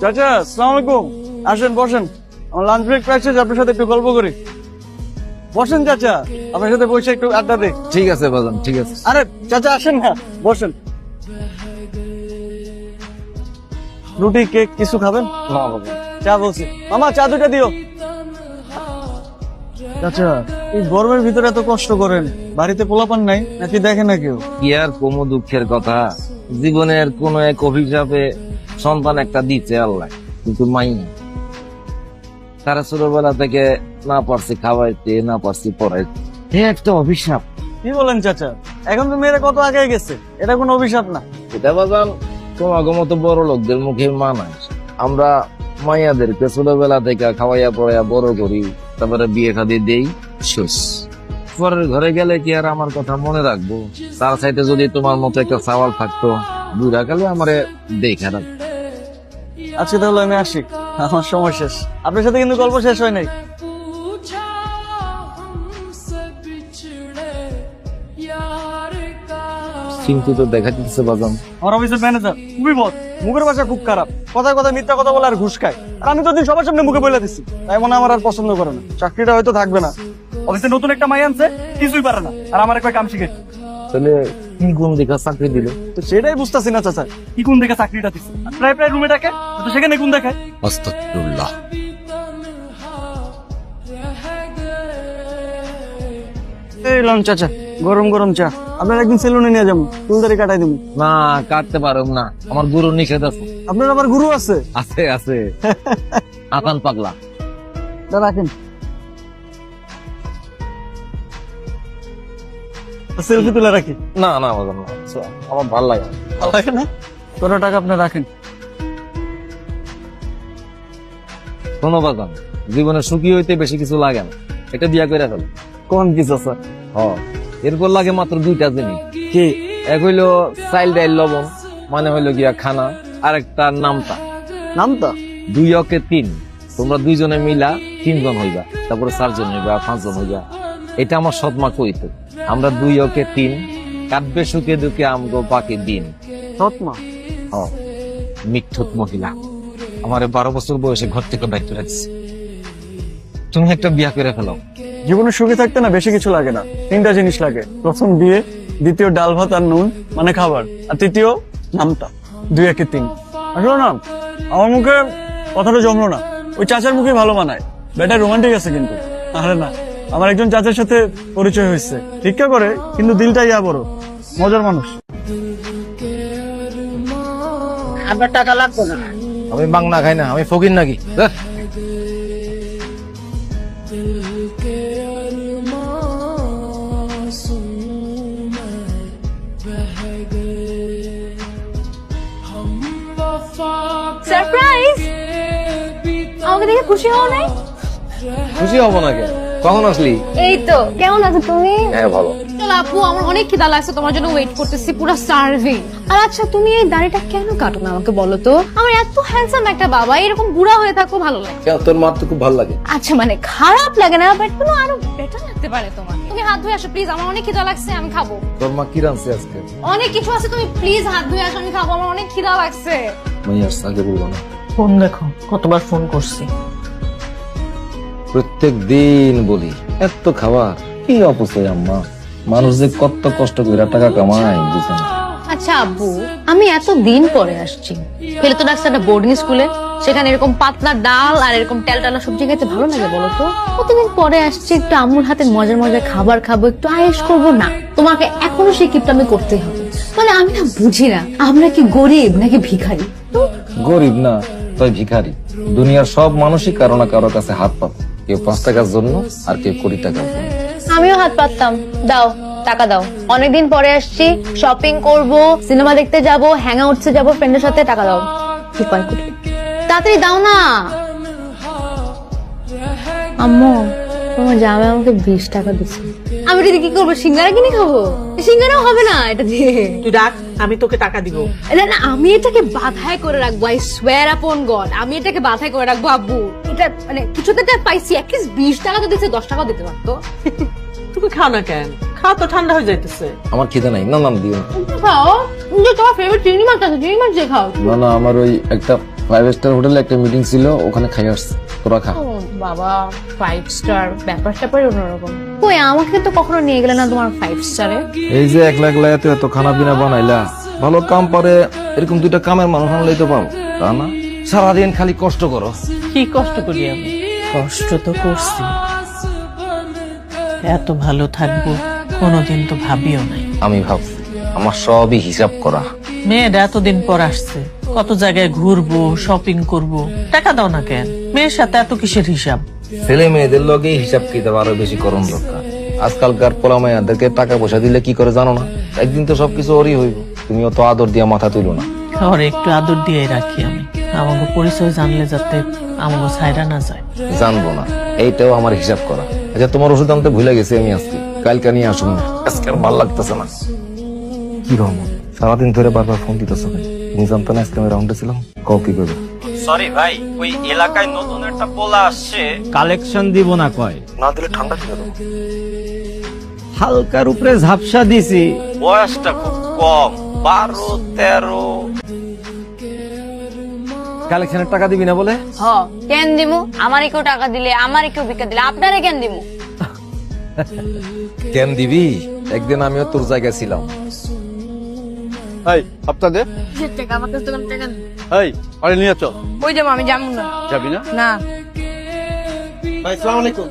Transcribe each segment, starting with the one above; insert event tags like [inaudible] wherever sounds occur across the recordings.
চাচা আসসালামু আলাইকুম। আসেন বসেন। আমার লাঞ্চ ব্রেক প্রাইস আপনার সাথে একটু গল্প করি। বসেন চাচা। আপনার সাথে বসে একটু আড্ডা দিই। ঠিক আছে বাজান ঠিক আছে। আরে চাচা আসেন না বসেন। রুটি কেক কিছু খাবেন? না বাবা চা বলছি। মামা চা দুটা দিও। চাচা এই গরমের ভিতরে এত কষ্ট করেন। বাড়িতে পোলাপান নাই নাকি দেখে না কেউ? কি আর কোনো দুঃখের কথা? জীবনের কোন এক অভিশাপে সন্তান একটা দিচ্ছে আল্লাহ কিন্তু মাই না। তারা ছোটবেলা থেকে না পারছি খাওয়াইতে না পারছি পড়াইতে। এ একটা অভিশাপ। কি বলেন চাচা? এখন তো মেয়েরা কত আগে গেছে? এটা কোনো অভিশাপ না। এটা বাজান তোমাকে মতো বড় লোকদের মুখে মানায় আমরা মাইয়াদেরকে ছোটবেলা থেকে খাওয়াইয়া পড়াইয়া বড় করি তারপরে বিয়ে খাদি দেই শেষ। পরের ঘরে গেলে কি আর আমার কথা মনে রাখব? তার সাইতে যদি তোমার মতো একটা সাওয়াল থাকতো বুড়া গেলে আমার দেখা রাখ। আজকে তাহলে আমি আসি। আমার সময় শেষ। আপনার সাথে কিন্তু গল্প শেষ হয় নাই। চিন্তিত দেখা বাজান। আমার অফিসের ম্যানেজার খুবই বদ। মুখের ভাষা খুব খারাপ। কথায় কথা মিথ্যা কথা বলে আর ঘুষ খায়। আর আমি তো দিন সবার সামনে মুখে বলে দিচ্ছি তাই মনে আমার আর পছন্দ করে না। চাকরিটা হয়তো থাকবে না। অফিসে নতুন একটা মাই আনছে কিছুই পারে না। আর আমার একটা কাম শিখে। তাহলে কি গুণ দেখা চাকরি দিল? তো সেটাই বুঝতেছি না চাচা। কি কোন দেখে চাকরিটা দিচ্ছে প্রায় প্রায় রুমে ডাকে তো সেখানে কোন দেখায়। আস্তাগফিরুল্লাহ। এই চাচা গরম গরম চা। আপনার একদিন সেলুনে নিয়ে যাব চুলদারি কাটাই দেবো। না কাটতে পারো না। আমার গুরু নিষেধ আছে। আপনার আবার গুরু আছে? আছে আছে। [laughs] আকান পাগলা। রাখেন। সেলফি তুলে রাখি? না না বাজান না। আমার ভালো লাগে। ভালো লাগে না? কত টাকা আপনি রাখেন। শোনো বাগান জীবনে সুখী হইতে বেশি কিছু লাগে না। এটা দিয়া করে ফেলো। কোন কিছু স্যার হ। এরপর লাগে মাত্র দুইটা জিনিস। কি? এক হইল চাইল ডাইল লবণ মানে হইল গিয়া খানা আর একটা নামতা। নাম তো দুই অকে তিন। তোমরা দুইজনে মিলা তিনজন হইবা তারপরে চারজন হইবা পাঁচজন হইবা। এটা আমার সৎমা কইত। আমরা দুই ওকে তিন কাটবে সুখে দুঃখে আমগো বাকি দিন। সৎমা হ মিথ্যুত মহিলা। আমার বারো বছর বয়সে ঘর থেকে দায়িত্ব রাখছি তুমি একটা বিয়া করে ফেলো। জীবনে সুখী থাকতে না বেশি কিছু লাগে না। তিনটা জিনিস লাগে। প্রথম বিয়ে দ্বিতীয় ডাল ভাত আর নুন মানে খাবার। আর তৃতীয় নামটা। দুই একে তিন। আসলে না আমার মুখে কথাটা জমলো না। ওই চাচার মুখে ভালো মানায়। বেটা রোমান্টিক আছে কিন্তু। আরে না। আমার একজন চাচার সাথে পরিচয় হয়েছে। ভিক্ষা করে কিন্তু দিলটা ইয়া বড় মজার মানুষ। আপনার টাকা লাগবে না। আমি বাংলা খাই না আমি ফকির নাকি? সারপ্রাইজ আমাকে দেখে খুশি হও নাই? খুশি হব নাকি? কখন আসলি? এই তো। কেমন আছো তুমি? হ্যাঁ ভালো। চলো আপু আমার অনেক খিদা লাগছে তোমার জন্য ওয়েট করতেছি পুরো সার্ভিং আর আচ্ছা তুমি এই দাড়িটা কেন কাটো না আমাকে বলো তো? আমার এত হ্যান্ডসাম একটা বাবা এরকম বুড়া হয়ে থাকো ভালো লাগে। কেন? তোর মার তো খুব ভালো লাগে। আচ্ছা মানে খারাপ লাগে না বাট কোনো আরও বেটার লাগতে পারে তোমার। তুমি হাত ধুয়ে আসো প্লিজ আমার অনেক খিদা লাগছে আমি খাব। তোর মা কি রানছে আজকে? অনেক কিছু আছে তুমি প্লিজ হাত ধুয়ে আসো আমি খাব আমার অনেক খিদা লাগছে। আসছে আগে বলব না। ফোন দেখো কতবার ফোন করছি। প্রত্যেক দিন বলি এত খাবার কি অপচয় আম্মা? মানুষ যে কত কষ্ট করে টাকা কামায় বুঝে না। আচ্ছা আব্বু আমি এত দিন পরে আসছি। ফেলে তো ডাকছে একটা বোর্ডিং স্কুলে সেখানে এরকম পাতলা ডাল আর এরকম টালা সবজি খেতে ভালো লাগে বলো তো? পরে আসছি একটু আম্মুর হাতের মজার মজার খাবার খাব একটু আয়েস করব। না তোমাকে এখনও সেই কিপটা আমি করতেই হবে। মানে আমি না বুঝি না আমরা কি গরিব নাকি ভিখারি? গরিব না তাই ভিখারি। দুনিয়ার সব মানুষই কারও না কারও কাছে হাত পাবে। কেউ পাঁচ টাকার জন্য আর কেউ কোটি টাকার জন্য। আমিও হাত পাততাম। দাও টাকা দাও। অনেকদিন পরে আসছি শপিং করব সিনেমা দেখতে যাব হ্যাং আউটসে যাব ফ্রেন্ডের সাথে টাকা দাও। কি কয় কোটি তাড়াতাড়ি দাও না। আম্মু। তোমার জামাই আমাকে বিশ টাকা দিচ্ছে। আমি এটা কি করব? সিঙ্গারা কিনে খাব? সিঙ্গারাও হবে না এটা দিয়ে। তুই ডাক আমি তোকে টাকা দিব। না না আমি এটাকে বাধাই করে রাখব আই সোয়ার আপন গড আমি এটাকে বাধাই করে রাখব আব্বু। এটা মানে কিছুতে একটা পাইছি অ্যাটলিস্ট বিশ টাকা তো দিচ্ছে দশ টাকাও দিতে পারতো। তুমি খাও না কেন? খাও তো ঠান্ডা হয়ে যাইতেছে। আমার খিদে নাই। না নাম দিও খাও। যে তোমার ফেভারিট চিংড়ি মাছ আছে চিংড়ি মাছ দিয়ে খাও। না না আমার ওই একটা ফাইভ স্টার হোটেলে একটা মিটিং ছিল ওখানে খাই আসছে। তোরা খা। বাবা ফাইভ স্টার ব্যাপার স্যাপার অন্যরকম। কই আমাকে তো কখনো নিয়ে গেলে না তোমার ফাইভ স্টারে এই যে একলা একলা এত এত খানা পিনা বানাইলা ভালো কাম পারে এরকম দুইটা কামের মানুষ আনলেই তো পাবো তা না? সারাদিন খালি কষ্ট করো। কি কষ্ট করি আমি? কষ্ট তো করছি। এত ভালো থাকব কোনোদিন তো ভাবিও নাই। আমি ভাবছি আমার সবই হিসাব করা। মেয়েরা এতদিন পর আসছে। কত জায়গায় ঘুরবো শপিং করব টাকা দাও না কেন? মেয়ের সাথে এত কিসের হিসাব? ছেলে মেয়েদের লগে হিসাব কিতাব আরও বেশি করণ দরকার। আজকালকার পোলা মাইয়াদেরকে টাকা পয়সা দিলে কি করে জানো না? একদিন তো সবকিছু ওরই হইব। তুমি অত আদর দিয়া মাথা তুলো না। ওর একটু আদর দিয়ে রাখি আমি। আমাকে পরিচয় জানলে যাতে আমাকে ছাইরা না যায়। জানব না। এইটাও আমার হিসাব করা। আচ্ছা তোমার ওষুধ আনতে ভুলে গেছি আমি আজকে। কালকে নিয়ে আসুন। না আজকে আর ভালো লাগতেছে না। কি রকম? সারাদিন ধরে বারবার ফোন দিতেছো আজকে আমি রাউন্ডে ছিলাম। কও কি করবে সরি ভাই ওই এলাকায় নতুন একটা পোলা আসছে। কালেকশন দিব না কয়। না দিলে ঠান্ডা ছিল হালকার উপরে ঝাপসা দিছি। বয়সটা খুব কম বারো তেরো। কালেকশনের টাকা দিবি না বলে? হ কেন দিমু? আমারই কেউ টাকা দিলে আমারই কেউ ভিক্ষা দিলে আপনারে কেন দিমু? কেন দিবি? একদিন আমিও তোর জায়গায় ছিলাম। এই টাকা আমার কাছে কোনো টাকা নেই। এই আরে নিয়ে চল ওই যাব আমি যাব না। যাবি না? না। ভাই সালাম আলাইকুম।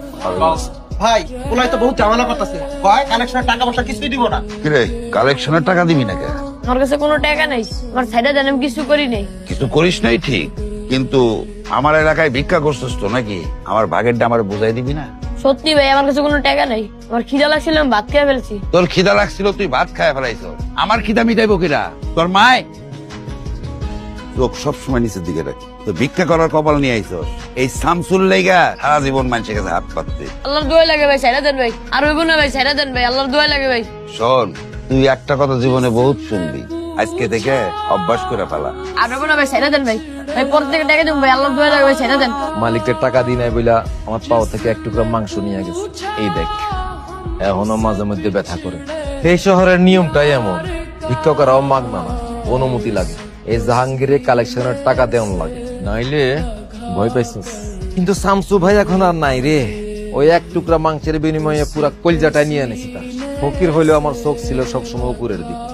ভাই ওলাই তো বহুত ঝামেলা করতেছে। কয় কালেকশনের টাকা পয়সা কিছুই দিব না। কিরে কালেকশনের টাকা দিবি না কে আমার কাছে কোনো টাকা নেই। আমার সাইডে দেন আমি কিছু করি নেই। কিছু করিস নাই ঠিক কিন্তু আমার এলাকায় ভিক্ষা করছিস তো নাকি? আমার ভাগেরটা আমার বুঝাই দিবি না? সত্যি ভাই আমার কাছে কোনো টাকা নেই। আমার খিদা লাগছিল আমি ভাত খেয়ে ফেলছি। তোর খিদা লাগছিল তুই ভাত খায় ফেলাইছ। আমার খিদা মিটাইবো কিরা তোর মায়? সবসময় নিচের দিকে রাখ। তো ভিক্ষা করার কপাল নিয়ে আইছস এই সামসুল লেগা সারা জীবন মানুষের কাছে হাত পাততে। আল্লাহর দোয়া লাগে ভাই সাইডা দেন ভাই। আর হইব না ভাই সাইডা দেন ভাই আল্লাহর দোয়া লাগে ভাই। শোন তুই একটা কথা জীবনে বহুত শুনবি। আজকে থেকে অভ্যাস করে ফেলা। আর হইব ভাই সাইডা দেন ভাই। ভাই পর থেকে টাকা ভাই দোয়া দেন। মালিকের টাকা দিই নাই বইলা আমার পাও থেকে এক টুকরা মাংস নিয়ে গেছে। এই দেখ এখনও মাঝে মধ্যে ব্যথা করে। এই শহরের নিয়মটাই এমন ভিক্ষকরাও মাগনা না অনুমতি লাগে। এই জাহাঙ্গীরের কালেকশনের টাকা দেওয়ান লাগে। নাইলে ভয় পাইছিস। কিন্তু শামসু ভাই এখন আর নাই রে। ওই এক টুকরা মাংসের বিনিময়ে পুরা কলজাটাই নিয়ে এনেছি তার। ফকির হইলেও আমার চোখ ছিল সবসময় উপরের দিকে।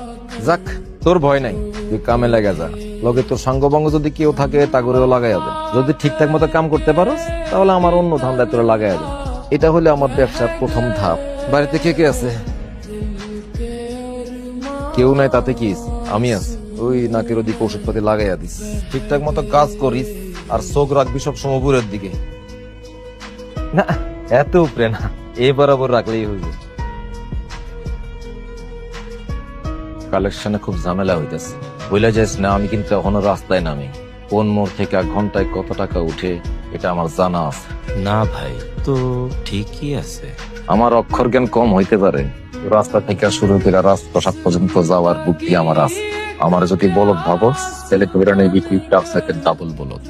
যাক তোর ভয় নাই, তুই কামে লাগা যা। লগে তোর সঙ্গবঙ্গ যদি কেউ থাকে তা করেও লাগাই দে। যদি ঠিকঠাক মতো কাম করতে পারোস, তাহলে আমার অন্য ধান্দায় তোরা লাগাই দে। এটা হলে আমার ব্যবসার প্রথম ধাপ। বাড়িতে কে কে আছে? কেউ নাই, তাতে কি আমি আছি। ওই নাকের ওদিকে ওষুধপাতি লাগাইয়া দিস। ঠিকঠাক মতো কাজ করিস, আর চোখ রাখবি সব সময় দিকে। না, এত উপরে না। এ বরাবর রাখলেই হইবে। কালেকশনে খুব ঝামেলা হইতেছে। বইলা যাইস না আমি কিন্তু এখনও রাস্তায় নামি। কোন মোড় থেকে এক ঘন্টায় কত টাকা উঠে এটা আমার জানা আছে। না ভাই তো ঠিকই আছে। আমার অক্ষর জ্ঞান কম হইতে পারে। রাস্তা থেকে শুরু করে রাজপ্রসাদ পর্যন্ত যাওয়ার বুদ্ধি আমার আছে। আমার যদি বলদ ভাবো তাহলে কবিরা নেই বিক্রি ব্যবসাকে ডাবল বলদ।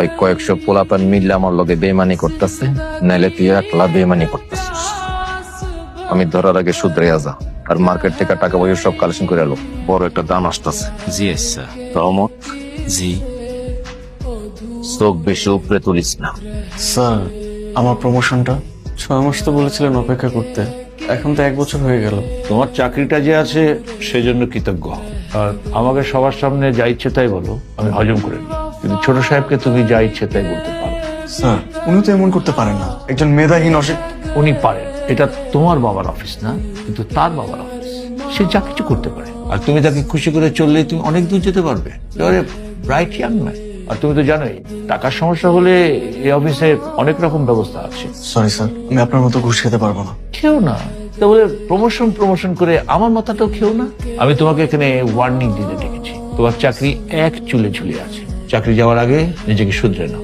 ওই কয়েকশো পোলাপান মিললে আমার লগে বেমানি করতেছে নাইলে তুই একলা বেমানি করতেছিস। আমি ধরার আগে শুধরে যা। আর মার্কেট থেকে টাকা পয়সা সব কালেকশন করে এলো বড় একটা দাম আসতেছে। জি স্যার রহমত জি। চোখ বেশি উপরে তুলিস না। স্যার আমার প্রমোশনটা ছয় মাস তো বলেছিলেন অপেক্ষা করতে। এখন তো এক বছর হয়ে গেল। তোমার চাকরিটা যে আছে সেজন্য কৃতজ্ঞ। আর আমাকে সবার সামনে যা ইচ্ছে তাই বলো আমি হজম করে নিই। কিন্তু ছোট সাহেবকে তুমি যা ইচ্ছে তাই বলতে পারো। স্যার উনি তো এমন করতে পারেন না। একজন মেধাহীন অসিক উনি পারেন। এটা তোমার বাবার অফিস না কিন্তু তার বাবার অফিস সে যা কিছু করতে পারে। আর তুমি তাকে খুশি করে চললে তুমি অনেক দূর যেতে পারবে। ব্রাইট ইয়াং ম্যান আর তুমি তো জানোই টাকার সমস্যা হলে এই অফিসে অনেক রকম ব্যবস্থা আছে। সরি স্যার আমি আপনার মতো ঘুষ খেতে পারব না। খেও না। তা বলে প্রমোশন প্রমোশন করে আমার মাথাটাও খেও না। আমি তোমাকে এখানে ওয়ার্নিং দিতে ডেকেছি তোমার চাকরি এক চুলে ঝুলে আছে। চাকরি যাওয়ার আগে নিজেকে শুধরে নাও।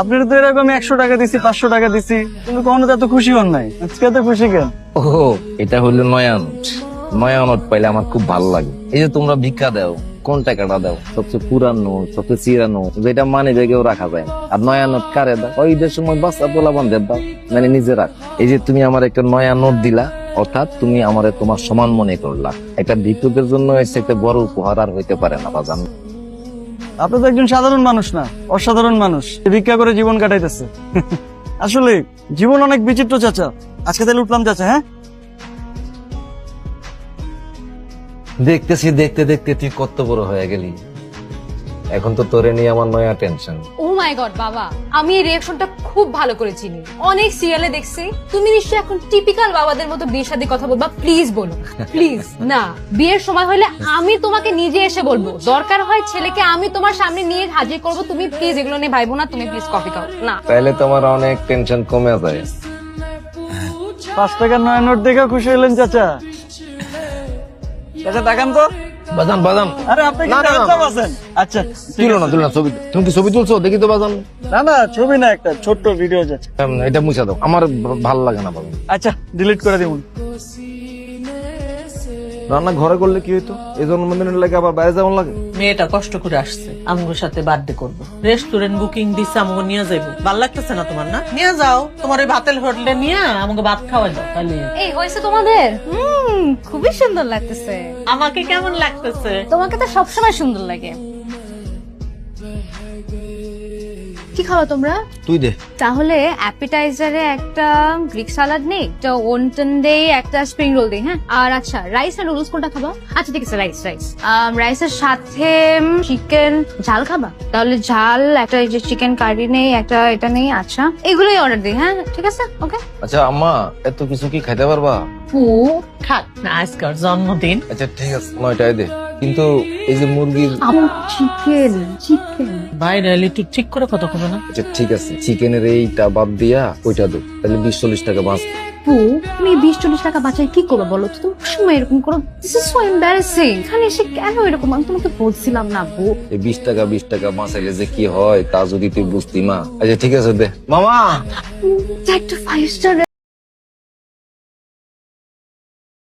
আপনার তো এরকম একশো টাকা দিছি, পাঁচশো টাকা দিছি। কিন্তু কখনো তো এত খুশি হন নাই। আজকে এত খুশি কেন? ও এটা হলো পাইলে আমার খুব ভালো লাগে। এই যে তোমরা ভিক্ষা দাও, কোন টাকাটা দাও? সবচেয়ে পুরান, সবচেয়ে চিরা নোট যেটা মানে জায়গায় রাখা যায়। আর নয়া নোট কারে দাও? ওই ঈদের সময় বাচ্চা দাও মানে নিজে রাখ। এই যে তুমি আমার একটা নয়া নোট দিলা, অর্থাৎ তুমি আমারে তোমার সমান মনে করলা। একটা ভিক্ষুকের জন্য এসে একটা বড় উপহার আর হইতে পারে না, বাজান। আপনি তো একজন সাধারণ মানুষ না, অসাধারণ মানুষ। ভিক্ষা করে জীবন কাটাইতেছে। [laughs] আসলে, জীবন অনেক বিচিত্র চাচা। আজকে তাহলে উঠলাম চাচা হ্যাঁ? দেখতেছি, দেখতে দেখতে তুই কত বড় হয়ে গেলি। এখন তো তোরে নিয়ে আমার নয়া টেনশন ও মাই গড বাবা আমি এই রিয়াকশনটা খুব ভালো করে চিনি। অনেক সিরিয়ালে দেখছি তুমি নিশ্চয়ই এখন টিপিক্যাল বাবাদের মতো বিয়ের সাথে কথা বলবা প্লিজ বলো প্লিজ [laughs] না বিয়ের সময় হলে আমি তোমাকে নিজে এসে বলব দরকার হয় ছেলেকে আমি তোমার সামনে নিয়ে হাজির করব তুমি প্লিজ এগুলো নিয়ে ভাইবো না তুমি প্লিজ কফি খাও না। তাহলে তোমার অনেক টেনশন কমে যায়। পাঁচ টাকার নয় নোট দেখে খুশি হলেন চাচা। চাচা দেখান তো। বাজান বাজান। আরে আপনি কি। আছেন আচ্ছা তুলো না তুলো না ছবি তুমি কি ছবি তুলছো? দেখি তো বাজান। না না ছবি না একটা ছোট্ট ভিডিও যাচ্ছে এটা মুছা দাও। আমার ভালো লাগে না বাবা আচ্ছা ডিলিট করে দিবুন। রান্না ঘরে করলে কি হইতো? এই জন্মদিনের লাগে আবার বাইরে যাওয়ার লাগে? মেয়েটা কষ্ট করে আসছে। আমগোর সাথে বার্থডে করব। রেস্টুরেন্ট বুকিং দিছে আমগো নিয়ে যাইব। ভালো লাগতেছে না তোমার না? নিয়ে যাও। তোমার ওই ভাতের হোটেলে নিয়ে আমাকে ভাত খাওয়াই দাও তাহলে। এই হয়েছে তোমাদের? হুম খুবই সুন্দর লাগতেছে। আমাকে কেমন লাগতেছে? তোমাকে তো সবসময় সুন্দর লাগে। কি খাওয়া তোমরা? তুই দে। তাহলে অ্যাপিটাইজারে একটা গ্রিক সালাড নেই একটা ওনটন দে একটা স্প্রিং রোল দেই হ্যাঁ? আর আচ্ছা রাইস আর নুডলস কোনটা খাবা? আচ্ছা ঠিক আছে রাইস রাইস রাইসের সাথে চিকেন ঝাল খাবা? তাহলে ঝাল একটা এই যে চিকেন কারি নেই একটা এটা নেই আচ্ছা। এগুলোই অর্ডার দিই হ্যাঁ? ঠিক আছে ওকে আচ্ছা আম্মা এত কিছু কি খাইতে পারবা? ও খাক না আজকার জন্মদিন। আচ্ছা ঠিক আছে নয়টায় দে। কিন্তু এই যে মুরগির চিকেন চিকেন বাইরে এলে একটু ঠিক করে কথা হবে না? আচ্ছা ঠিক আছে। চিকেনের এইটা বাদ দিয়া ওইটা দো। তাহলে বিশ চল্লিশ টাকা বাঁচ। আপু তুমি বিশ চল্লিশ টাকা বাঁচাই কি করব বলো তো? তুমি সময় এরকম করো। দিস ইজ সো এম্বারেসিং এখানে এসে কেন এরকম? আমি তোমাকে বলছিলাম না আপু এই বিশ টাকা বিশ টাকা বাঁচাইলে যে কি হয় তা যদি তুই বুঝতি মা। আচ্ছা ঠিক আছে দে। মামা! একটা ফাইভ স্টার